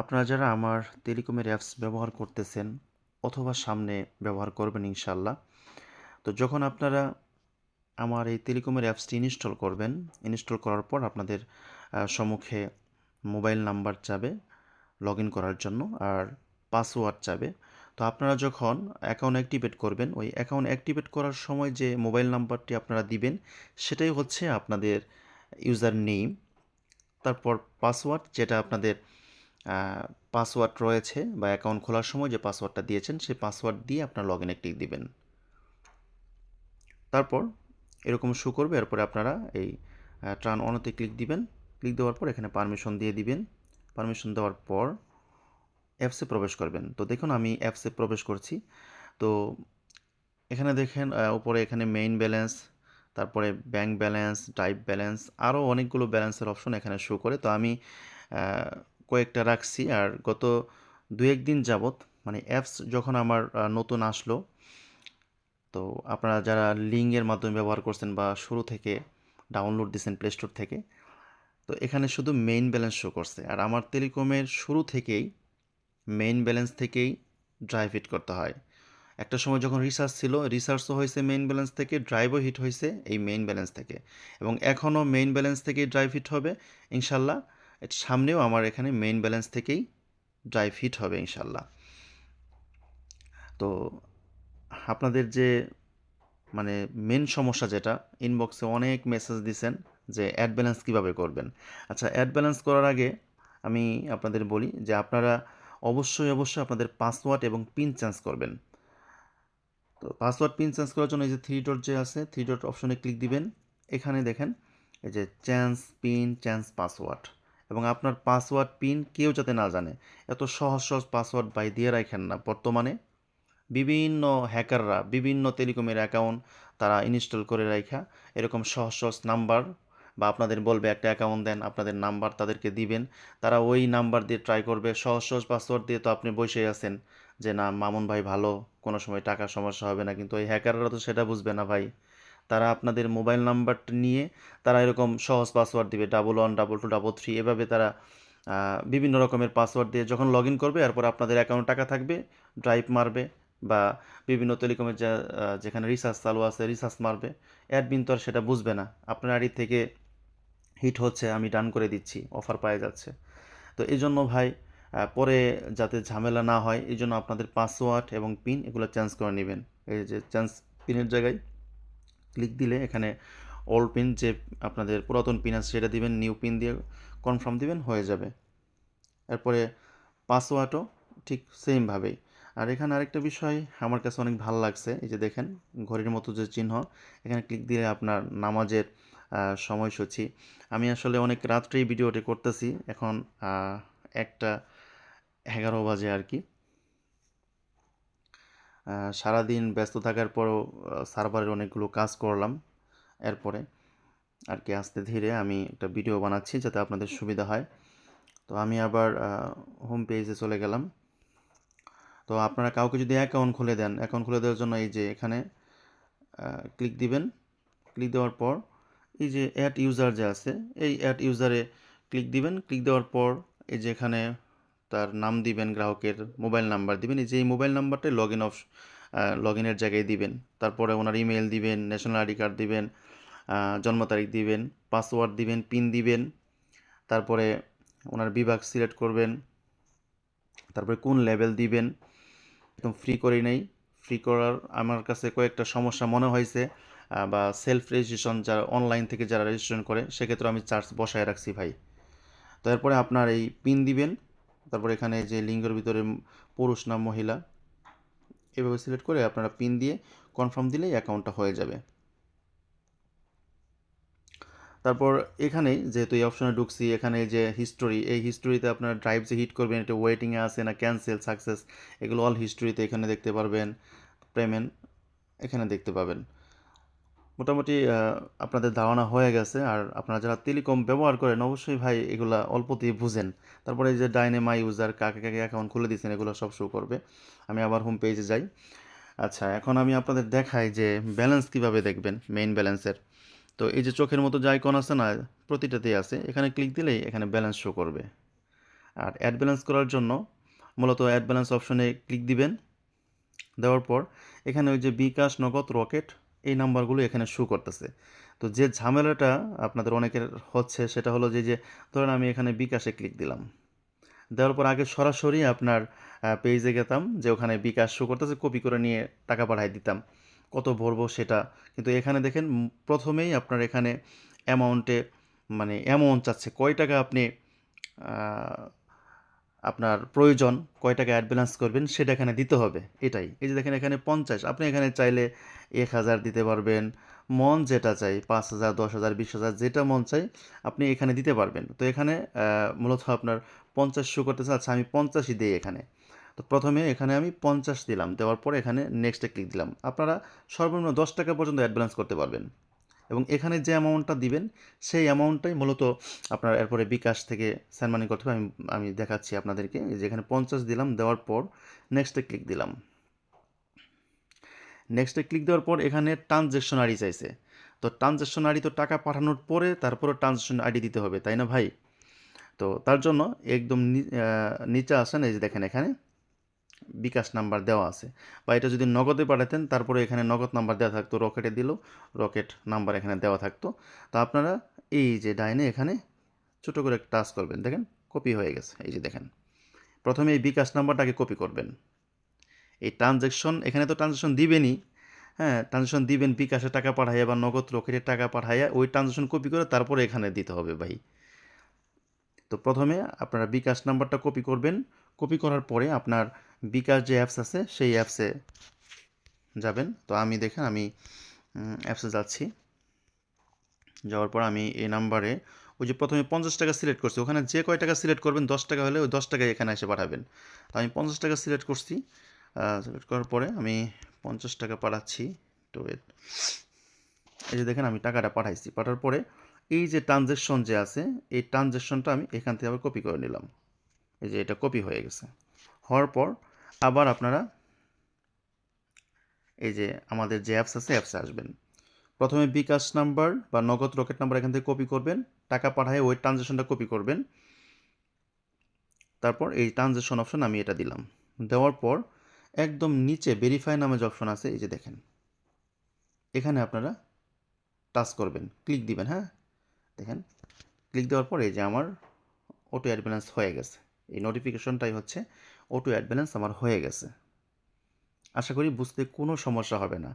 আপনারা যারা আমার টেলিকমের অ্যাপস ব্যবহার করতেছেন অথবা সামনে ব্যবহার করবেন ইনশাল্লাহ তো যখন আপনারা আমার এই টেলিকমের অ্যাপসটি ইনস্টল করবেন, ইনস্টল করার পর আপনাদের সম্মুখে মোবাইল নাম্বার চাবে লগ করার জন্য, আর পাসওয়ার্ড চাবে, তো আপনারা যখন অ্যাকাউন্ট অ্যাক্টিভেট করবেন, ওই অ্যাকাউন্ট অ্যাক্টিভেট করার সময় যে মোবাইল নাম্বারটি আপনারা দিবেন, সেটাই হচ্ছে আপনাদের ইউজার নেম, তারপর পাসওয়ার্ড যেটা আপনাদের পাসওয়ার্ড রয়েছে বা অ্যাকাউন্ট খোলার সময় যে পাসওয়ার্ডটা দিয়েছেন, সেই পাসওয়ার্ড দিয়ে আপনার লগ ইনে ক্লিক দিবেন। তারপর এরকম শো করবে, এরপরে আপনারা এই ট্রান অনতে ক্লিক দিবেন। ক্লিক দেওয়ার পর এখানে পারমিশন দিয়ে দিবেন। পারমিশন দেওয়ার পর অ্যাপসে প্রবেশ করবেন। তো দেখুন, আমি অ্যাপসে প্রবেশ করছি। তো এখানে দেখেন উপরে এখানে মেইন ব্যালেন্স তারপরে ব্যাংক ব্যালেন্স টাইপ ব্যালেন্স আরও অনেকগুলো ব্যালেন্সের অপশন এখানে শো করে। তো আমি কয়েকটা রাখছি। আর গত দু একদিন যাবত মানে অ্যাপস যখন আমার নতুন আসলো, তো আপনারা যারা লিঙ্কের মাধ্যমে ব্যবহার করছেন বা শুরু থেকে ডাউনলোড দিয়েছেন প্লে স্টোর থেকে, তো এখানে শুধু মেইন ব্যালেন্স শো করছে। আর আমার টেলিকমের শুরু থেকেই মেইন ব্যালেন্স থেকেই ড্রাইভ হিট করতে হয়। একটা সময় যখন রিসার্চ ছিল রিসার্চও হয়েছে মেইন ব্যালেন্স থেকে ড্রাইভও হিট হয়েছে এই মেইন ব্যালেন্স থেকে। এবং এখনও মেইন ব্যালেন্স থেকেই ড্রাইভ হিট হবে, ইনশাল্লাহ। এর সামনেও আমার এখানে মেইন ব্যালেন্স থেকেই ড্রাইভ হিট হবে ইনশাল্লাহ। তো আপনাদের যে মানে মেন সমস্যা যেটা ইনবক্সে অনেক মেসেজ দিছেন যে অ্যাড ব্যালেন্স কীভাবে করবেন। আচ্ছা অ্যাড ব্যালেন্স করার আগে আমি আপনাদের বলি যে আপনারা অবশ্যই অবশ্যই আপনাদের পাসওয়ার্ড এবং পিন চেঞ্জ করবেন। তো পাসওয়ার্ড পিন চেঞ্জ করার জন্য এই যে থ্রি ডট যে আছে থ্রি ডট অপশনে ক্লিক দিবেন। এখানে দেখেন, এই যে চেঞ্জ পিন চেঞ্জ পাসওয়ার্ড এবং আপনার পাসওয়ার্ড পিন কেউ যাতে না জানে। এত সহজ সহজ পাসওয়ার্ড বাই দিয়ে রাখেন না। বর্তমানে বিভিন্ন হ্যাকাররা, বিভিন্ন টেলিকমের অ্যাকাউন্ট তারা ইনস্টল করে রাখা এরকম সহজ সহজ নাম্বার বা আপনাদের বলবে একটা অ্যাকাউন্ট দেন, আপনাদের নাম্বার তাদেরকে দিবেন। তারা ওই নাম্বার দিয়ে ট্রাই করবে। সহজ সহজ পাসওয়ার্ড দিয়ে তো আপনি বসেই আছেন যে, না, মামুন ভাই ভালো, কোনো সময় টাকার সমস্যা হবে না। কিন্তু ওই হ্যাকাররা তো সেটা বুঝবে না ভাই। তারা আপনাদের মোবাইল নাম্বারটা নিয়ে তারা এরকম সহজ পাসওয়ার্ড দিবে double one double two double three এভাবে তারা বিভিন্ন রকমের পাসওয়ার্ড দিয়ে যখন লগ ইন করবে, এরপর আপনাদের অ্যাকাউন্ট টাকা থাকবে ড্রাইভ মারবে বা বিভিন্ন টেলিকমের যা যেখানে রিসার্চ চালু আছে রিসার্চ মারবে। অ্যাডমিন তো আর সেটা বুঝবে না। আপনার আইডি থেকে হিট হচ্ছে, আমি ডান করে দিচ্ছি অফার পাওয়া যাচ্ছে। তো এই জন্য ভাই পরে যাতে ঝামেলা না হয় এই জন্য আপনাদের পাসওয়ার্ড এবং পিন এগুলো চেঞ্জ করে নেবেন। এই যে চেঞ্জ পিনের জায়গায় ক্লিক দিলে এখানে ওল্ড পিন যে আপনাদের পুরাতন পিন আছে সেটা দিবেন নিউ পিন দিয়ে কনফার্ম দিবেন, হয়ে যাবে। এরপরে পাসওয়ার্ডও ঠিক সেমভাবেই আর এখানে আরেকটা বিষয় আমার কাছে অনেক ভালো লাগছে, এই যে দেখেন ঘড়ির মতো যে চিহ্ন, এখানে ক্লিক দিলে আপনার নামাজের সময়সূচি। আমি আসলে অনেক রাত্রেই ভিডিওটি করতেছি, এখন একটা এগারো বাজে আর কি। সারাদিন ব্যস্ত থাকার পরও সার্ভারের অনেকগুলো কাজ করলাম। এরপরে আর কি আস্তে ধীরে আমি একটা ভিডিও বানাচ্ছি যাতে আপনাদের সুবিধা হয়। তো আমি আবার হোম পেজে চলে গেলাম। তো আপনারা কাউকে যদি অ্যাকাউন্ট খুলে দেন অ্যাকাউন্ট খুলে দেওয়ার জন্য এই যে এখানে ক্লিক দিবেন। ক্লিক দেওয়ার পর এই যে অ্যাড ইউজার যে আছে, এই অ্যাড ইউজারে ক্লিক দিবেন। ক্লিক দেওয়ার পর এই যে এখানে তার নাম দিবেন গ্রাহকের মোবাইল নাম্বার। দিবেন এই যে মোবাইল নাম্বারটাই লগ ইন অফ লগ ইনের জায়গায় দিবেন। তারপরে ওনার ইমেল দিবেন ন্যাশনাল আইডি কার্ড দিবেন জন্ম তারিখ দিবেন পাসওয়ার্ড দিবেন পিন দিবেন, তারপরে ওনার বিভাগ সিলেক্ট করবেন, তারপরে কোন লেভেল দিবেন, একদম ফ্রি করে নেই। ফ্রি করার আমার কাছে কয়েকটা সমস্যা মনে হয়েছে বা সেলফ রেজিস্ট্রেশন যারা অনলাইন থেকে যারা রেজিস্ট্রেশন করে, সেক্ষেত্রে আমি চার্জ বসায় রাখছি ভাই। তো এরপরে আপনার এই পিন দিবেন তারপরে এখানে যে লিঙ্গের ভিতরে পুরুষ না মহিলা, এভাবে সিলেক্ট করে আপনারা পিন দিয়ে কনফার্ম দিলেই অ্যাকাউন্টটা হয়ে যাবে। তারপর এখানে যেহেতু এই অপশনে ঢুকছি, এখানে যে হিস্টোরি এই হিস্টোরিতে আপনারা ড্রাইভ যে হিট করবেন, এটা ওয়েটিংয়ে আছে না ক্যান্সেল সাকসেস এগুলো অল হিস্টোরিতে এখানে দেখতে পারবেন পেমেন্ট এখানে দেখতে পাবেন। মোটামুটি আপনাদের ধারণা হয়ে গেছে। আর আপনারা যারা টেলিকম ব্যবহার করেন, অবশ্যই ভাই এগুলা অল্পতেই বুঝেন। তারপরে যে ডাইনে মাই ইউজার কাকে কাকে অ্যাকাউন্ট খুলে দিয়েছেন, এগুলো সব শো করবে। আমি আবার হোম পেজে যাই। আচ্ছা এখন আমি আপনাদের দেখাই যে ব্যালেন্স কীভাবে দেখবেন মেইন ব্যালেন্সের তো এই যে চোখের মতো যে আইকন আছে না, প্রতিটাতেই আছে। এখানে ক্লিক দিলেই এখানে ব্যালেন্স শো করবে। আর অ্যাড ব্যালেন্স করার জন্য মূলত অ্যাড ব্যালেন্স অপশনে ক্লিক দিবেন। দেওয়ার পর এখানে ওই যে বিকাশ নগদ রকেট এই নাম্বারগুলো এখানে শু করতেছে। তো যে ঝামেলাটা আপনাদের অনেকের হচ্ছে সেটা হলো যে যে ধরেন আমি এখানে বিকাশে ক্লিক দিলাম। দেওয়ার পর আগে সরাসরি আপনার পেজে গেতাম যে ওখানে বিকাশ শো করতেছে কপি করে নিয়ে টাকা পাঠাই দিতাম। কত ভরবো সেটা? কিন্তু এখানে দেখেন প্রথমেই আপনার এখানে অ্যামাউন্টে মানে অ্যামাউন্ট চাচ্ছে। কয় টাকা আপনি আপনার প্রয়োজন কয় টাকা অ্যাড ব্যালেন্স করবেন সেটা এখানে দিতে হবে, এটাই। এই যে দেখেন এখানে পঞ্চাশ, আপনি এখানে চাইলে এক হাজার দিতে পারবেন, মন যেটা চাই, পাঁচ হাজার, দশ হাজার, বিশ হাজার, যেটা মন চাই, আপনি এখানে দিতে পারবেন। তো এখানে মূলত আপনার পঞ্চাশ শো করতেছে আচ্ছা আমি পঞ্চাশই দিই এখানে। তো প্রথমে এখানে আমি পঞ্চাশ দিলাম, দেওয়ার পরে এখানে নেক্সটে ক্লিক দিলাম। আপনারা সর্বনিম্ন দশ টাকা পর্যন্ত অ্যাড ব্যালেন্স করতে পারবেন। এবং এখানে যে অ্যামাউন্টটা দিবেন, সেই অ্যামাউন্টটাই মূলত আপনার এরপরে বিকাশ থেকে স্যান্ড মানি করতে হবে। আমি আমি দেখাচ্ছি আপনাদেরকে। এই যে এখানে পঞ্চাশ দিলাম, দেওয়ার পর নেক্সটে ক্লিক দিলাম। নেক্সটে ক্লিক দেওয়ার পর এখানে ট্রানজ্যাকশন আইডি চাইছে। তো ট্রানজ্যাকশন আইডি তো টাকা পাঠানোর পরে তারপরে ট্রানজ্যাকশন আইডি দিতে হবে, তাই না ভাই? তো তার জন্য একদম নিচে আসেন, এই যে দেখেন এখানে। বিকাশ নাম্বার দেওয়া আছে। বা এটা যদি নগদে পাঠাতেন, তারপরে এখানে নগদ নাম্বার দেওয়া থাকতো, রকেটে দিল, রকেট নাম্বার এখানে দেওয়া থাকতো। তো আপনারা এই যে ডাইনে এখানে ছোটো করে একটা টাচ করবেন, দেখেন কপি হয়ে গেছে, এই যে দেখেন। প্রথমে এই বিকাশ নাম্বারটাকে কপি করবেন। এই ট্রানজ্যাকশন এখানে তো ট্রানজ্যাকশন দিবেনই। হ্যাঁ ট্রানজ্যাকশন দিবেন বিকাশে টাকা পাঠাইয়া বা নগদ রকেটে টাকা পাঠাইয়া, ওই ট্রানজ্যাকশন কপি করে তারপরে এখানে দিতে হবে ভাই। তো প্রথমে আপনারা বিকাশ নাম্বারটা কপি করবেন। কপি করার পরে আপনার বিকাশ যে অ্যাপস আছে, সেই অ্যাপসে যাবেন। তো আমি দেখেন, আমি অ্যাপসে যাচ্ছি। যাওয়ার পর আমি এই নাম্বারে ওই যে প্রথমে পঞ্চাশ টাকা সিলেক্ট করছি। ওখানে যে কয় টাকা সিলেক্ট করবেন, দশ টাকা হলে ওই দশ টাকায় এখানে এসে পাঠাবেন। তো আমি পঞ্চাশ টাকা সিলেক্ট করছি। সিলেক্ট করার পরে আমি পঞ্চাশ টাকা পাঠাচ্ছি তো এই যে দেখেন, আমি টাকাটা পাঠাইছি। পাঠার পরে এই যে ট্রানজ্যাকশন যে আছে, এই ট্রানজ্যাকশনটা আমি এখান থেকে আবার কপি করে নিলাম। এই যে এটা কপি হয়ে গেছে। হওয়ার পর আবার আপনারা এই যে আমাদের যে অ্যাপস আছে অ্যাপসে আসবেন। প্রথমে বিকাশ নাম্বার বা নগদ রকেট নাম্বার এখান থেকে কপি করবেন। টাকা পাঠায় ওই ট্রানজ্যাকশনটা কপি করবেন। তারপর এই ট্রানজ্যাকশন অপশন আমি এটা দিলাম। দেওয়ার পর একদম নিচে ভেরিফাই নামে যে অপশন আছে, এই যে দেখেন। এখানে আপনারা টাচ করবেন। ক্লিক দিবেন হ্যাঁ? দেখেন ক্লিক দেওয়ার পর এই যে আমার অটো অ্যাড হয়ে গেছে। এই নোটিফিকেশনটাই হচ্ছে অটো অ্যাড ব্যালেন্স আমার হয়ে গেছে। আশা করি বুঝতে কোনো সমস্যা হবে না।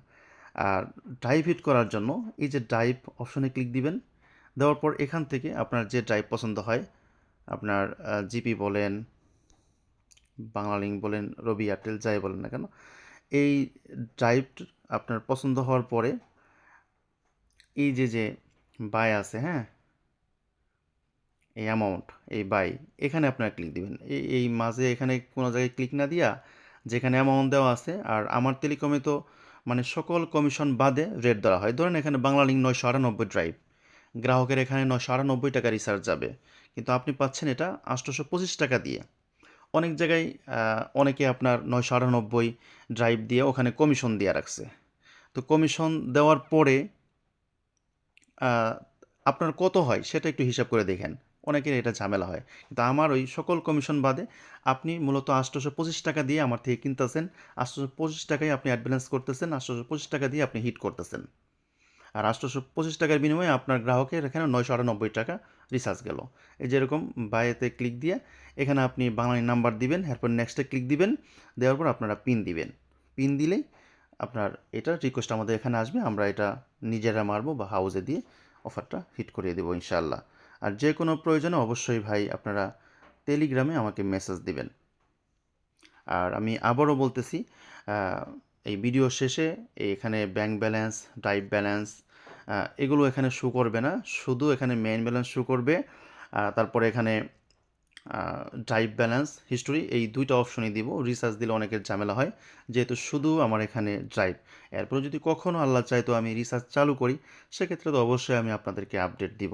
আর ড্রাইভ হিট করার জন্য এই যে ড্রাইভ অপশনে ক্লিক দিবেন, দেওয়ার পর এখান থেকে আপনার যে ড্রাইভ পছন্দ হয়, আপনার জিপি বলেন বাংলালিঙ্ক বলেন রবি এয়ারটেল যাই বলেন না কেন, এই ড্রাইভ আপনার পছন্দ হওয়ার পরে এই যে যে বাই আছে হ্যাঁ এই অ্যামাউন্ট এই বাই এখানে আপনারা ক্লিক দিবেন। এই এই মাঝে এখানে কোনো জায়গায় ক্লিক না দিয়া যেখানে অ্যামাউন্ট দেওয়া আছে, আর আমার টেলিকমে তো মানে সকল কমিশন বাদে রেট দেওয়া হয়। ধরেন এখানে বাংলা লিঙ্ক নয়শো আটানব্বই ড্রাইভ গ্রাহকের এখানে নয়শো আটানব্বই টাকা রিচার্জ যাবে। কিন্তু আপনি পাচ্ছেন এটা আটশোশো পঁচিশ টাকা দিয়ে। অনেক জায়গায় অনেকে আপনার নয়শো আটানব্বই ড্রাইভ দিয়ে ওখানে কমিশন দিয়ে রাখছে। তো কমিশন দেওয়ার পরে আপনার কত হয় সেটা একটু হিসাব করে দেখেন। অনেকের এটা ঝামেলা হয়। কিন্তু আমার ওই সকল কমিশন বাদে আপনি মূলত আটশোশো পঁচিশ টাকা দিয়ে আমার থেকে কিনতেছেন আটশোশো পঁচিশ টাকায় আপনি অ্যাডভান্স করতেছেন আটশোশো পঁচিশ টাকা দিয়ে আপনি হিট করতেছেন। আর আটশোশো পঁচিশ টাকার বিনিময়ে আপনার গ্রাহকের এখানে নয়শো আটানব্বই টাকা রিচার্জ গেল। এই যেরকম বাইয়েতে ক্লিক দিয়ে এখানে আপনি বাংলা নাম্বার দিবেন, এরপর নেক্সটে ক্লিক দিবেন, দেওয়ার পর আপনারা পিন দিবেন। পিন দিলেই আপনার এটা রিকোয়েস্ট আমাদের এখানে আসবে, আমরা এটা নিজেরা মারবো বা হাউসে দিয়ে অফারটা হিট করিয়ে দেবো ইনশাআল্লাহ। আর যে কোনো প্রয়োজনে অবশ্যই ভাই আপনারা টেলিগ্রামে আমাকে মেসেজ দিবেন। আর আমি আবারও বলতেছি এই ভিডিও শেষে এখানে ব্যাংক ব্যালেন্স ড্রাইভ ব্যালেন্স এগুলো এখানে শো করবে না। শুধু এখানে মেইন ব্যালেন্স শো করবে তারপরে এখানে ড্রাইভ ব্যালেন্স, হিস্টোরি, এই দুইটা অপশনই দিব। রিসার্চ দিলে অনেকের ঝামেলা হয়, যেহেতু শুধু আমার এখানে ড্রাইভ এরপরে যদি কখনও আল্লাহ চাই তো আমি রিসার্চ চালু করি, সেক্ষেত্রে তো অবশ্যই আমি আপনাদেরকে আপডেট দিব।